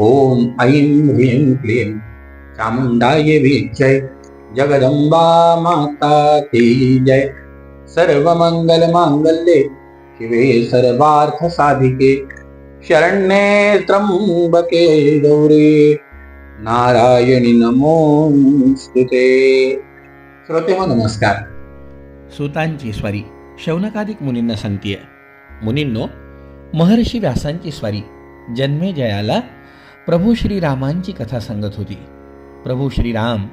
ॐ ऐं ह्रीं क्लीं। चामुण्डाय विजय जगदम्बा माता की जय। सर्वमङ्गलमाङ्गल्ये शिवे सर्वार्थसाधिके। शरण्ये त्र्यम्बके गौरे। नारायणी नमोस्तुते श्रोते हो नमस्कार। सुतांची स्वारी शौनकादिक मुनींना सांगतीये मुनींनो महर्षी व्यासांची स्वारी जन्मेजयाला प्रभू श्रीरामांची कथा सांगत होती. प्रभू श्रीराम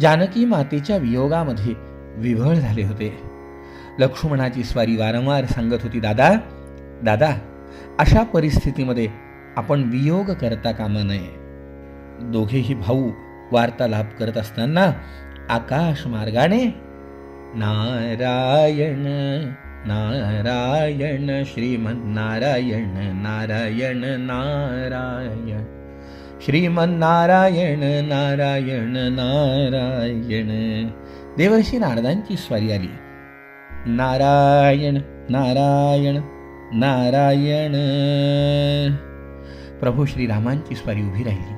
जानकी मातेच्या वियोगामध्ये विव्हळ झाले होते. लक्ष्मणाची स्वारी वारंवार सांगत होती दादा दादा अशा परिस्थितीमध्ये आपण वियोग करता कामा नये. दोघेही भाऊ वार्तालाप करत असताना आकाश मार्गाने नारायण नारायण श्रीमन्नारायण नारायण नारायण श्रीमन्नारायण नारायण नारायण. देवर्षी नारदांची स्वारी आली. नारायण नारायण नारायण. प्रभू श्रीरामांची स्वारी उभी राहिली.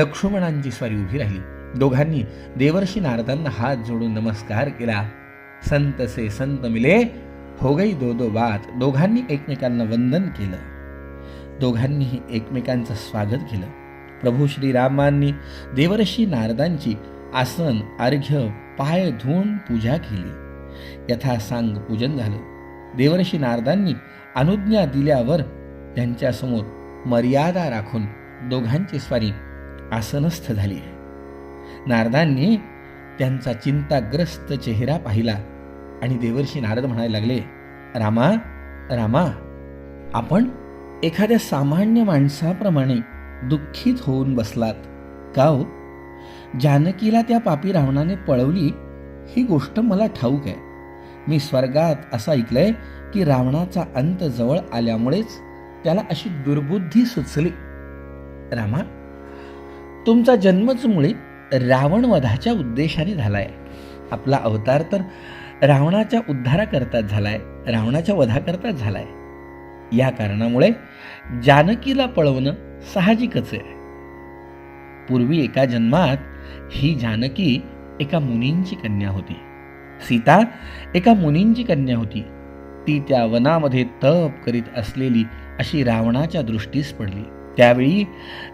लक्ष्मणांची स्वारी उभी राहिली. दोघांनी देवर्षी नारदांना हात जोडून नमस्कार केला. संत से संत मिले हो गई दो दो बात. दोघांनी एकमेकांना वंदन केलं. दोघांनीही एकमेकांचं स्वागत केलं. प्रभू श्रीरामांनी देवर्षी नारदांची आसन अर्घ्य पाय धुवून पूजा केली. यथासांग पूजन झालं. देवर्षी नारदांनी अनुज्ञा दिल्यावर त्यांच्यासमोर मर्यादा राखून दोघांची स्वारी आसनस्थ झाली. नारदांनी त्यांचा चिंताग्रस्त चेहरा पाहिला आणि देवर्षी नारद म्हणायला लागले रामा रामा आपण एखाद्या सामान्य माणसाप्रमाणे दुःखीत होऊन बसलात. का हो? जानकीला त्या पापी रावणाने पळवली ही गोष्ट मला ठाऊक आहे. मी स्वर्गात असं ऐकलंय की रावणाचा अंत जवळ आल्यामुळेच त्याला अशी दुर्बुद्धी सुचली. रामा तुमचा जन्मच मुळे रावणवधाच्या उद्देशाने झालाय. आपला अवतार तर रावणाच्या उद्धाराकरताच झालाय रावणाच्या वधाकरताच झालाय. या कारणामुळे जानकीला पळवणं साहजिकच आहे. पूर्वी एका जन्मात ही जानकी एका मुनींची कन्या होती. सीता एका मुनींची कन्या होती. ती त्या वनामध्ये तप करीत असलेली अशी रावणाच्या दृष्टीस पडली. त्यावेळी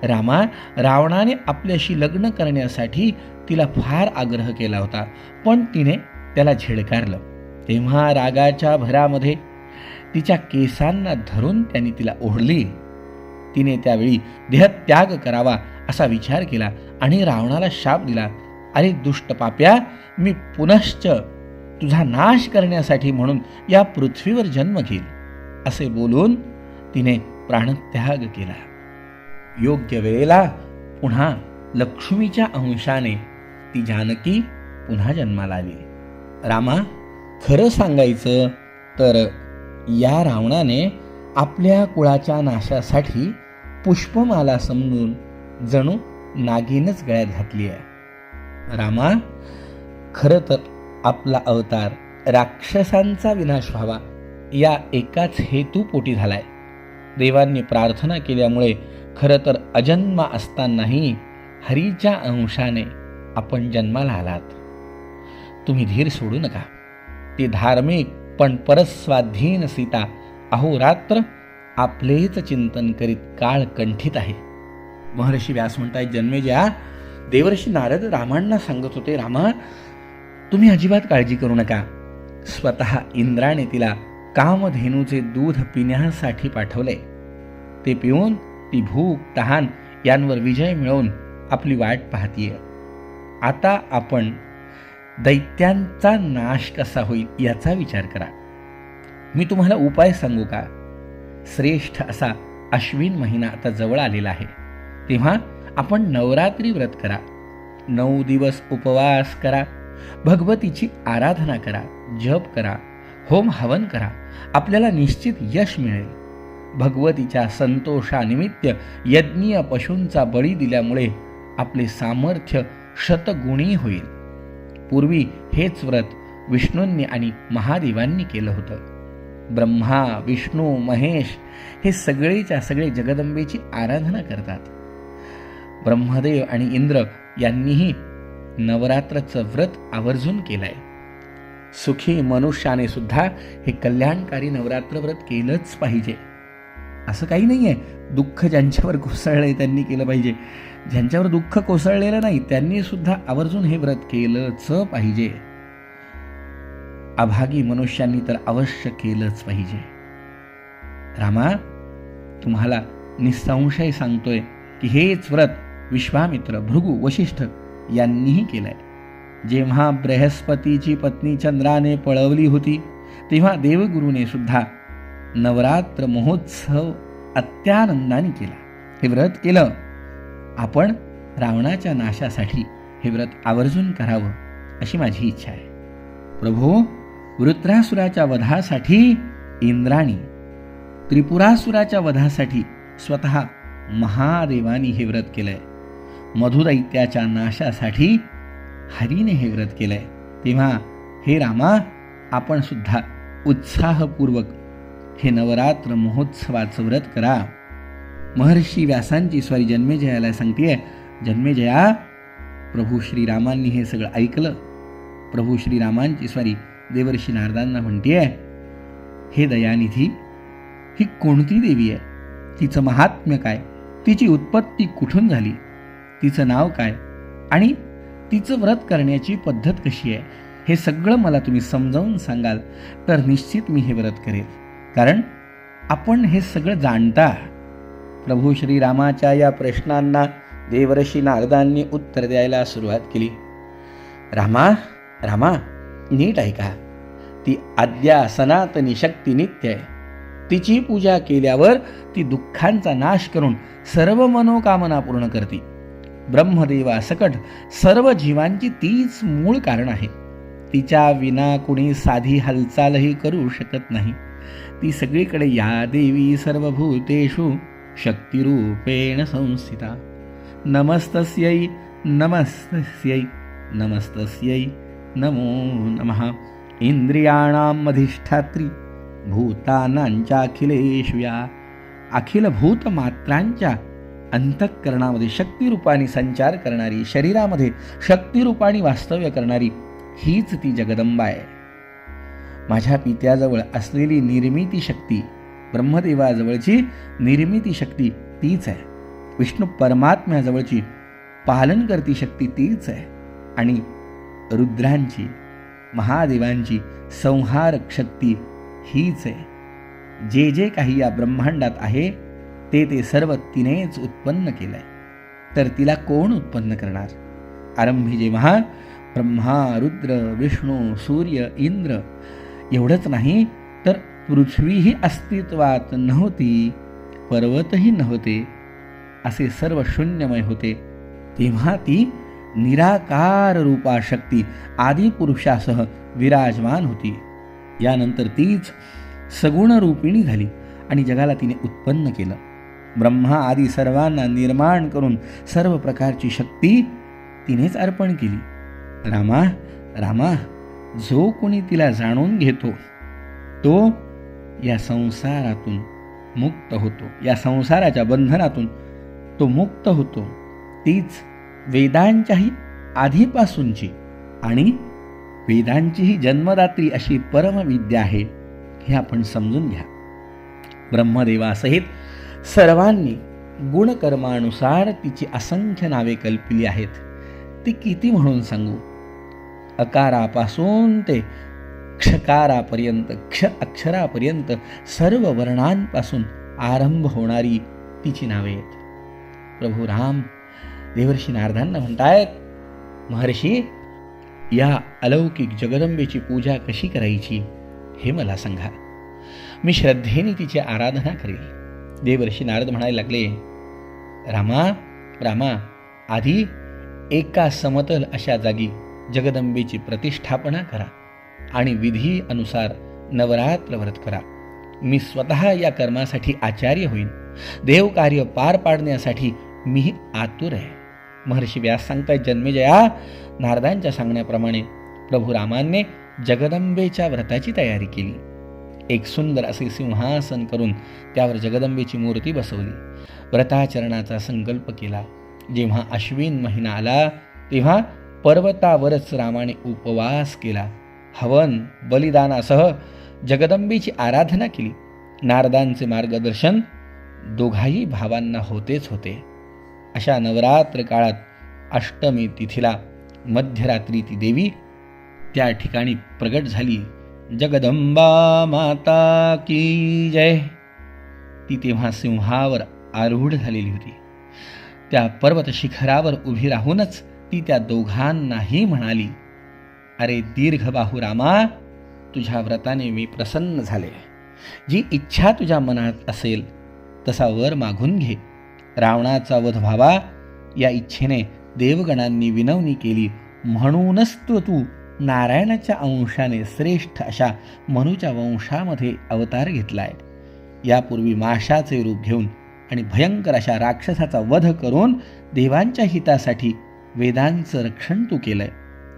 रामा रावणाने आपल्याशी लग्न करण्यासाठी तिला फार आग्रह केला होता पण तिने त्याला झिडकारलं. तेव्हा रागाच्या भरामध्ये तिच्या केसांना धरून त्यांनी तिला ओढली. तिने त्यावेळी देहत्याग करावा असा विचार केला आणि रावणाला शाप दिला. अरे दुष्ट पाप्या मी पुनश्च तुझा नाश करण्यासाठी म्हणून या पृथ्वीवर जन्म घेईल असे बोलून तिने प्राणत्याग केला. योग्य वेळेला पुन्हा लक्ष्मीच्या अंशाने ती जानकी पुन्हा जन्माला आली. रामा खरं सांगायचं तर या रावणाने आपल्या कुळाच्या नाशासाठी पुष्पमाला समजून जणू नागिनच गळ्यात घातली आहे. रामा खरं तर आपला अवतार राक्षसांचा विनाश व्हावा या एकाच हेतूपोटी झालाय. देवांनी प्रार्थना केल्यामुळे खरं तर अजन्मा असतानाही हरीच्या अंशाने आपण जन्माला आलात. तुम्ही धीर सोडू नका. ती धार्मिक पण परस्वाधीन सीता अहोरात्र आपलेच चिंतन करीत काळ कंठित आहे. महर्षी व्यास म्हणताय जन्मेजा देवर्षी नारद रामांना सांगत होते रामा तुम्ही अजिबात काळजी करू नका. स्वतः इंद्राने तिला कामधेनूचे दूध पिण्यासाठी पाठवले. ते पिऊन ती भूक तहान यांवर विजय मिळवून आपली वाट पाहतीये. आता आपण दैत्यांचा नाश कसा होईल याचा विचार करा. मी तुम्हाला उपाय सांगू का? श्रेष्ठ असा अश्विन महिना आता जवळ आलेला आहे. तेव्हा आपण नवरात्री व्रत करा. नऊ दिवस उपवास करा. भगवतीची आराधना करा. जप करा. होम हवन करा. आपल्याला निश्चित यश मिळेल. भगवतीच्या संतोषानिमित्त यज्ञीय पशूंचा बळी दिल्यामुळे आपले सामर्थ्य शतगुणी होईल. पूर्वी हेच व्रत विष्णूंनी आणि महादेवांनी केलं होतं. ब्रह्मा विष्णू महेश हे सगळेच्या सगळे जगदंबेची आराधना करतात. ब्रह्मदेव आणि इंद्र यांनीही नवरात्रचं व्रत आवर्जून केलंय. सुखी मनुष्याने सुद्धा हे कल्याणकारी नवरात्र व्रत केलंच पाहिजे. असं काही नाही आहे दुःख ज्यांच्यावर कोसळलंय त्यांनी केलं पाहिजे. ज्यांच्यावर दुःख कोसळलेलं नाही त्यांनी सुद्धा आवर्जून हे व्रत केलंच पाहिजे. अभागी मनुष्यांनी तर अवश्य केलंच पाहिजे. रामा तुम्हाला निसंशय सांगतोय की हेच व्रत विश्वामित्र भृगू वशिष्ठ यांनीही केलंय. जेव्हा बृहस्पतीची पत्नी चंद्राने पळवली होती तेव्हा देवगुरूने सुद्धा नवरात्र महोत्सव अत्यानंदाने केला. हे व्रत केलं. आपण रावणाच्या नाशासाठी हे व्रत आवर्जून करावं अशी माझी इच्छा आहे. प्रभू वृत्रासुराच्या वधासाठी इंद्राणी. त्रिपुरासुराच्या वधासाठी स्वतः महादेवानी हे व्रत केलंय. मधुदैत्याच्या नाशासाठी हरीने हे व्रत केलंय. तेव्हा हे रामा आपण सुद्धा उत्साहपूर्वक हे नवरात्र महोत्सवाचं व्रत करा. महर्षी व्यासांची स्वारी जन्मेजयाला सांगतेय जन्मेजया प्रभू श्रीरामांनी हे सगळं ऐकलं. प्रभू श्रीरामांची स्वारी देवर्षी नारदांना म्हणतेय हे दयानिधी ही कोणती देवी आहे? तिचं महात्म्य काय? तिची उत्पत्ती कुठून झाली? तिचं नाव काय? आणि तिचं व्रत करण्याची पद्धत कशी आहे? हे सगळं मला तुम्ही समजावून सांगाल तर निश्चित मी हे व्रत करेल. कारण आपण हे सगळं जाणता प्रभू श्रीरामाच्या या प्रश्नांना देवर्षी नारदांनी उत्तर द्यायला सुरुवात केली. रामा रामा नीट ऐका ती आद्या सनातनी शक्ती नित्य आहे. तिची पूजा केल्यावर ती दुःखांचा नाश करून सर्व मनोकामना पूर्ण करते. ब्रह्मदेवासकट सर्व जीवांची तीच मूळ कारण आहे. तिच्या विना कुणी साधी हालचालही करू शकत नाही. ती सगळीकडे या देवी सर्वभूतेषु शक्तिरूपेण संस्थिता. नमस्तस्यै नमस्तस्यै नमस्तस्यै. नमो नमः. इंद्रियाणां अधिष्ठात्री भूतानांच्या अखिल भूत मात्रांच्या अंतःकरणामध्ये शक्तिरूपाने संचार करणारी शरीरामध्ये शक्तिरूपाने वास्तव्य करणारी हीच ती जगदंबा आहे. माझ्या पित्याजवळ असलेली निर्मिती शक्ती ब्रह्मदेवाजवळची निर्मिती शक्ती तीच आहे. विष्णू परमात्म्याजवळची पालन करती शक्ती तीच आहे. आणि रुद्रांची महादेवांची संहारक शक्ती हीच आहे. जे जे काही या ब्रह्मांडात आहे ते ते सर्व तिनेच उत्पन्न केलंय. तर तिला कोण उत्पन्न करणार? आरंभी जेव्हा ब्रह्मा रुद्र विष्णू सूर्य इंद्र एवढंच नाही तर पृथ्वीही अस्तित्वात नव्हती पर्वतही नव्हते असे सर्व शून्यमय होते. तेव्हा ती निराकार रूपा शक्ती आदिपुरुषासह विराजमान होती. यानंतर तीच सगुण रूपिणी झाली आणि जगाला तिने उत्पन्न केलं. ब्रह्मा आदी सर्वांना निर्माण करून सर्व प्रकारची शक्ती तिनेच अर्पण केली. रामा रामा जो कोणी तिला जाणून घेतो तो या संसारातून मुक्त होतो. या संसाराच्या बंधनातून तो मुक्त होतो. तीच वेदांच्याही आधीपासूनची आणि वेदांचीही जन्मदात्री अशी परमविद्या आहे हे आपण समजून घ्या. ब्रह्मदेवासहित सर्वांनी गुणकर्मानुसार तिची असंख्य नावे कल्पिली आहेत. ती किती म्हणून सांगू? अकारापासून ते क्षकारापर्यंत क्ष अक्षरापर्यंत सर्व वर्णांपासून आरंभ होणारी तिची नावे आहेत. प्रभू राम देवर्षी नारदांना म्हणतायत महर्षी या अलौकिक जगदंबेची पूजा कशी करायची हे मला सांगा. मी श्रद्धेने तिची आराधना करेल. देवर्षी नारद म्हणायला लागले रामा रामा आधी एका समतल अशा जागी जगदंबेची प्रतिष्ठापना करा आणि विधी अनुसार नवरात्र व्रत करा. मी स्वतः या कर्मासाठी आचार्य होईन. देवकार्य पार पाडण्यासाठी मी आतुर आहे. महर्षी व्यास सांगतायत जन्मेजया नारदांच्या सांगण्याप्रमाणे प्रभू रामाने जगदंबेच्या व्रताची तयारी केली. एक सुंदर असे सिंहासन करून त्यावर जगदंबेची मूर्ती बसवली. व्रताचरणाचा संकल्प केला. जेव्हा अश्विन महिना आला तेव्हा पर्वतावरच रामाने उपवास केला. हवन बलिदानासह जगदंबेची आराधना केली. नारदांचे मार्गदर्शन दोघाही भावांना होतेच होते. अशा नवरात्र काळात अष्टमी तिथीला मध्यरात्री ती देवी त्या ठिकाणी प्रगट झाली. जगदंबा माता की जय. ती तेव्हा सिंहावर आरूढ झालेली होती. त्या पर्वत शिखरावर उभी राहूनच ती त्या दोघांनाही म्हणाली अरे दीर्घ बाहू रामा तुझ्या व्रताने मी प्रसन्न झाले. जी इच्छा तुझ्या मनात असेल तसा वर मागून घे. रावणाचा वध व्हावा. या इच्छेने देवगणांनी विनवणी केली म्हणूनच तो तू नारायणाच्या अंशाने श्रेष्ठ अशा मनुच्या वंशामध्ये अवतार घेतलाय. यापूर्वी माशाचे रूप घेऊन आणि भयंकर अशा राक्षसाचा वध करून देवांच्या हितासाठी वेदांचं रक्षण तू केलंय.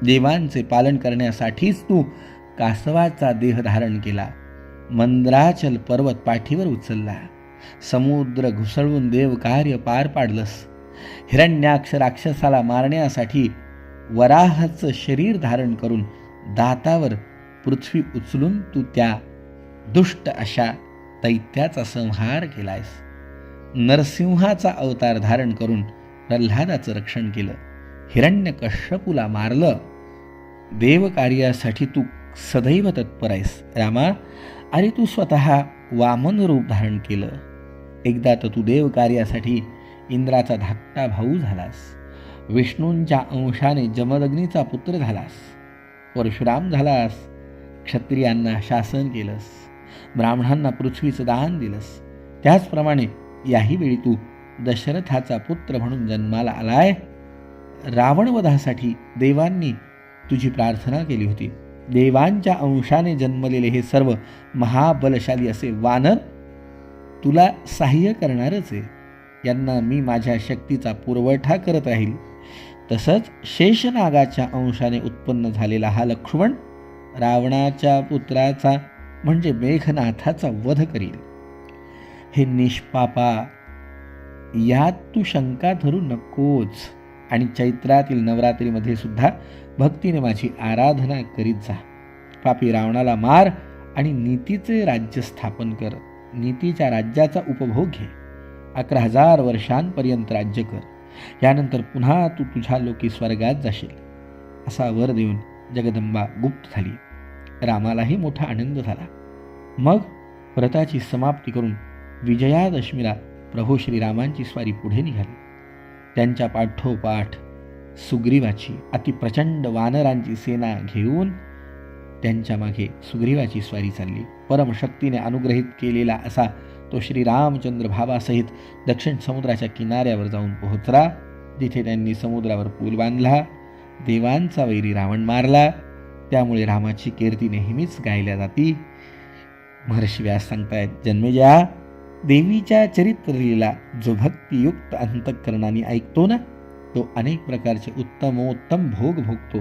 देवांचे पालन करण्यासाठीच तू कासवाचा देह धारण केला. मंद्राचल पर्वत पाठीवर उचलला. समुद्र घुसळून देव कार्य पार पाडलंस. हिरण्याक्ष राक्षसाला मारण्यासाठी वराहाचं शरीर धारण करून दातावर पृथ्वी उचलून तू त्या दुष्ट अशा दैत्याचा संहार केलायस. नरसिंहाचा अवतार धारण करून प्रल्हादाचं रक्षण केलं. हिरण्य कश्यपूला मारलं. देवकार्यासाठी तू सदैव तत्पर आहेस रामा. अरे तू स्वतः वामन रूप धारण केलं. एकदा तर तू देवकार्यासाठी इंद्राचा धाकटा भाऊ झालास. विष्णूंच्या अंशाने जमदग्नीचा पुत्र झालास. परशुराम झालास. क्षत्रियांना शासन केलंस. ब्राह्मणांना पृथ्वीचं दान दिलंस. त्याचप्रमाणे याही वेळी तू दशरथाचा पुत्र म्हणून जन्माला आलाय. रावणवधासाठी देवांनी तुझी प्रार्थना केली होती. देवांच्या अंशाने जन्मलेले हे सर्व महाबलशाली असे वानर तुला सहाय्य करणारच आहे. यांना मी माझ्या शक्तीचा पुरवठा करत राहील. तसंच शेषनागाच्या अंशाने उत्पन्न झालेला हा लक्ष्मण रावणाच्या पुत्राचा म्हणजे मेघनाथाचा वध करील. हे निष्पापा यात तू शंका धरू नकोच. आणि चैत्रातील नवरात्रीमध्ये सुद्धा भक्तीने माझी आराधना करीत जा. पापी रावणाला मार आणि नीतीचे राज्य स्थापन कर. नीतीच्या राज्याचा उपभोग घे. अकरा हजार वर्षांपर्यंत राज्य कर. यानंतर पुन्हा तू तुझ्या लोकी स्वर्गात जाशील. असा वर देऊन जगदंबा गुप्त झाली. रामालाही मोठा आनंद झाला. मग व्रताची समाप्ती करून विजयादशमीला प्रभू श्रीरामांची स्वारी पुढे निघाली. त्यांच्या पाठोपाठ सुग्रीवाची अतिप्रचंड वानरांची सेना घेऊन त्यांच्या मागे सुग्रीवाची स्वारी चालली. परमशक्तीने अनुग्रहित केलेला असा तो श्रीरामचंद्र भावासहित दक्षिण समुद्राच्या किनाऱ्यावर जाऊन पोहोचला. जिथे त्यांनी समुद्रावर पूल बांधला देवांचा वैरी रावण मारला. त्यामुळे रामाची कीर्ती नेहमीच गायल्या जाती. महर्षी व्यास सांगतायत जन्मेजा देवीच्या चरित्रलीला जो भक्तियुक्त अंतःकरणाने ऐकतो ना तो अनेक प्रकारचे उत्तमोत्तम भोग भोगतो.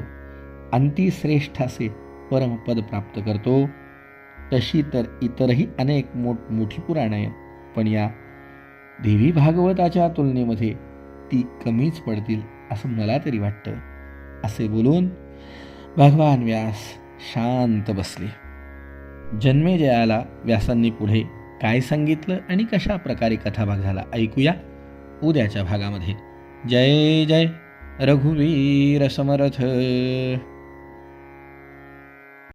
अंतिश्रेष्ठ असे परमपद प्राप्त करतो. तशी तर इतरही अनेक मोठमोठी पुराणं आहेत. पण या देवी भागवताच्या तुलनेमध्ये ती कमीच पडतील असं मला तरी वाटतं. असे बोलून भगवान व्यास शांत बसले. जन्मेजयाला व्यासांनी पुढे काय सांगितलं आणि कशा प्रकारे कथाभाग झाला ऐकूया उद्याच्या भागामध्ये. जय जय. रघुवीर समर्थ.